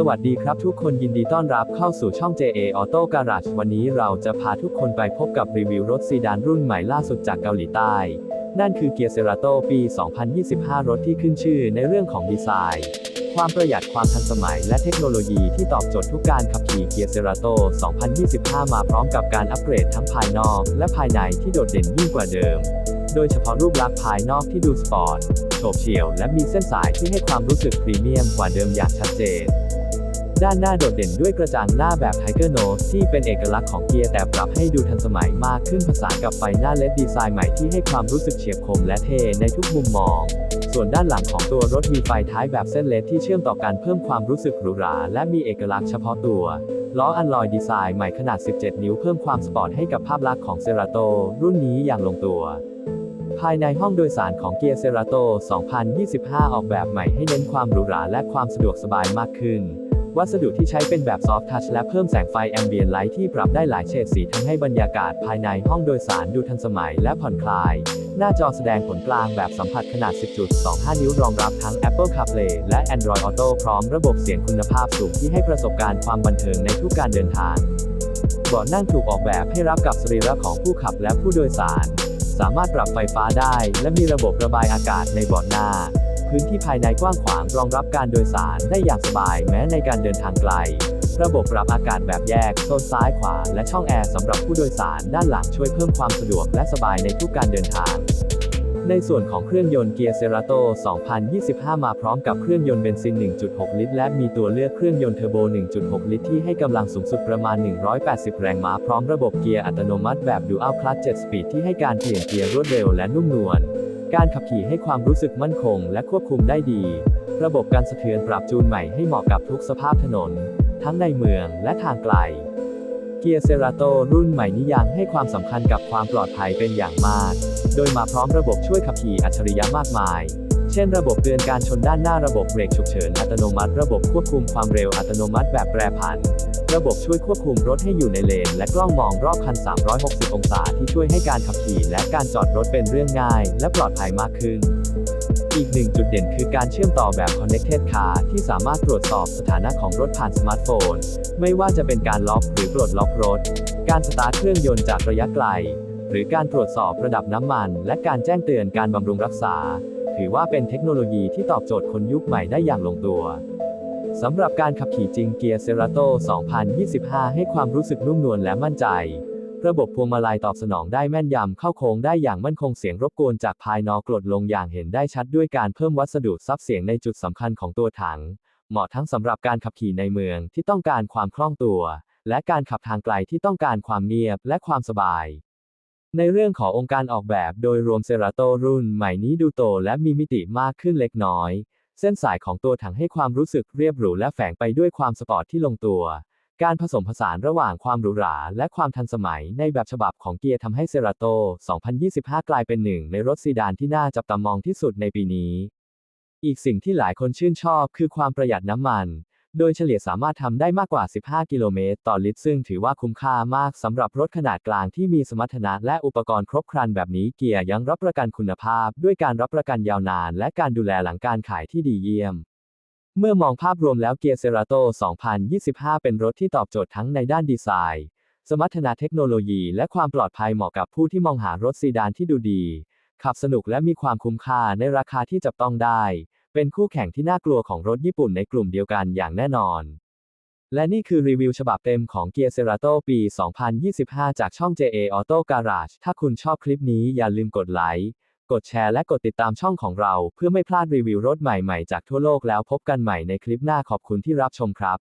สวัสดีครับทุกคนยินดีต้อนรับเข้าสู่ช่อง JA Auto Garage วันนี้เราจะพาทุกคนไปพบกับรีวิวรถซีดานรุ่นใหม่ล่าสุดจากเกาหลีใต้ นั่นคือเกียร์เซราโตปี 2025 รถที่ขึ้นชื่อในเรื่องของดีไซน์ ความประหยัดความทันสมัยและเทคโนโลยีที่ตอบโจทย์ทุกการขับขี่เกียร์เซราโต2025 มาพร้อมกับการอัปเกรดทั้งภายนอกและภายในที่โดดเด่นยิ่งกว่าเดิมโดยเฉพาะรูปลักษณ์ภายนอกที่ดูสปอร์ต โฉบเฉี่ยว และมีเส้นสายที่ให้ความรู้สึกพรีเมียมกว่าเดิมอย่างชัดเจน ด้านหน้าโดดเด่นด้วยกระจังหน้าแบบ Tiger Nose ที่เป็นเอกลักษณ์ของเกียร์แต่ปรับให้ดูทันสมัยมากขึ้นผสานกับไฟหน้าเลดดีไซน์ใหม่ที่ให้ความรู้สึกเฉียบคมและเท่ในทุกมุมมอง ส่วนด้านหลังของตัวรถมีไฟท้ายแบบเส้นเลดที่เชื่อมต่อกันเพิ่มความรู้สึกหรูหราและมีเอกลักษณ์เฉพาะตัว ล้ออันลอยดีไซน์ใหม่ขนาด 17 นิ้วเพิ่มความสปอร์ตให้กับภาพลักษณ์ของเซราโตรุ่นนี้อย่างลงตัวภายในห้องโดยสารของเกียร์เซราโต 2025 ออกแบบใหม่ให้เน้นความหรูหราและความสะดวกสบายมากขึ้น วัสดุที่ใช้เป็นแบบซอฟทัชและเพิ่มแสงไฟแอมเบียนไลท์ที่ปรับได้หลายเฉดสีทำให้บรรยากาศภายในห้องโดยสารดูทันสมัยและผ่อนคลาย หน้าจอแสดงผลกลางแบบสัมผัสขนาด 10.25 นิ้วรองรับทั้ง Apple CarPlay และ Android Auto พร้อมระบบเสียงคุณภาพสูงที่ให้ประสบการณ์ความบันเทิงในทุกการเดินทางเบาะนั่งถูกออกแบบให้รับกับสรีระของผู้ขับและผู้โดยสาร สามารถปรับไฟฟ้าได้ และมีระบบระบายอากาศในเบาะหน้า พื้นที่ภายในกว้างขวางรองรับการโดยสารได้อย่างสบายแม้ในการเดินทางไกล ระบบปรับอากาศแบบแยก โซนซ้ายขวา และช่องแอร์สำหรับผู้โดยสารด้านหลังช่วยเพิ่มความสะดวกและสบายในทุกการเดินทาง ในส่วนของเครื่องยนต์เกียร์เซราโต 2025 มาพร้อมกับเครื่องยนต์เบนซิน 1.6 ลิตร และมีตัวเลือกเครื่องยนต์เทอร์โบ 1.6 ลิตร ที่ให้กำลังสูงสุดประมาณ 180 แรงม้าพร้อมระบบเกียร์อัตโนมัติแบบ Dual Clutch 7 Speed ที่ให้การเปลี่ยนเกียร์รวดเร็วและนุ่มนวล การขับขี่ให้ความรู้สึกมั่นคงและควบคุมได้ดี ระบบการสะเทือนปรับจูนใหม่ให้เหมาะกับทุกสภาพถนน ทั้งในเมืองและทางไกล เกียร์เซราโตรุ่นใหม่นี้ยังให้ความสำคัญกับความปลอดภัยเป็นอย่างมาก โดยมาพร้อมระบบช่วยขับขี่อัจฉริยะมากมาย เช่น ระบบเตือนการชนด้านหน้าระบบเบรกฉุกเฉินอัตโนมัติ ระบบควบคุมความเร็วอัตโนมัติแบบแปรผัน ระบบช่วยควบคุมรถให้อยู่ในเลน และกล้องมองรอบคัน 360 องศาที่ช่วยให้การขับขี่และการจอดรถเป็นเรื่องง่าย และปลอดภัยมากขึ้น อีกหนึ่งจุดเด่นคือการเชื่อมต่อแบบ Connected Car ที่สามารถตรวจสอบสถานะของรถผ่านสมาร์ทโฟน ไม่ว่าจะเป็นการล็อกหรือปลดล็อกรถ การสตาร์ทเครื่องยนต์จากระยะไกล หรือการตรวจสอบระดับน้ำมัน และการแจ้งเตือนการบำรุงรักษา ถือว่าเป็นเทคโนโลยีที่ตอบโจทย์คนยุคใหม่ได้อย่างลงตัว สำหรับการขับขี่จริงเกียร์เซราโต 2025 ให้ความรู้สึกนุ่มนวลและมั่นใจ ระบบพวงมาลัยตอบสนองได้แม่นยำเข้าโค้งได้อย่างมั่นคงเสียงรบกวนจากภายนอกกลดลงอย่างเห็นได้ชัดด้วยการเพิ่มวัสดุซับเสียงในจุดสำคัญของตัวถัง เหมาะทั้งสำหรับการขับขี่ในเมืองที่ต้องการความคล่องตัว และการขับทางไกลที่ต้องการความเงียบและความสบายในเรื่องขององค์การออกแบบโดยรวมเซราโตรุ่นใหม่นี้ดูโตและมีมิติมากขึ้นเล็กน้อย เส้นสายของตัวถังให้ความรู้สึกเรียบหรูและแฝงไปด้วยความสปอร์ตที่ลงตัว การผสมผสานระหว่างความหรูหราและความทันสมัยในแบบฉบับของเกียร์ทำให้เซราโต 2025 กลายเป็นหนึ่งในรถซีดานที่น่าจับตามองที่สุดในปีนี้ อีกสิ่งที่หลายคนชื่นชอบคือความประหยัดน้ำมัน โดยเฉลี่ยสามารถทำได้มากกว่า 15 กิโลเมตรต่อลิตรซึ่งถือว่าคุ้มค่ามากสำหรับรถขนาดกลางที่มีสมรรถนะและอุปกรณ์ครบครันแบบนี้เกียร์ยังรับประกันคุณภาพ ด้วยการรับประกันยาวนาน และการดูแลหลังการขายที่ดีเยี่ยม เมื่อมองภาพรวมแล้วเกียร์เซราโต 2025 เป็นรถที่ตอบโจทย์ทั้งในด้านดีไซน์ สมรรถนะเทคโนโลยี และความปลอดภัยเหมาะกับผู้ที่มองหารถซีดานที่ดูดี ขับสนุกและมีความคุ้มค่าในราคาที่จับต้องได้ เป็นคู่แข่งที่น่ากลัวของรถญี่ปุ่นในกลุ่มเดียวกันอย่างแน่นอน และนี่คือรีวิวฉบับเต็มของเกียร์เซราโตปี 2025 จากช่อง JA Auto Garage ถ้าคุณชอบคลิปนี้อย่าลืมกดไลค์ กดแชร์และกดติดตามช่องของเรา เพื่อไม่พลาดรีวิวรถใหม่ๆ จากทั่วโลกแล้วพบกันใหม่ในคลิปหน้าขอบคุณที่รับชมครับ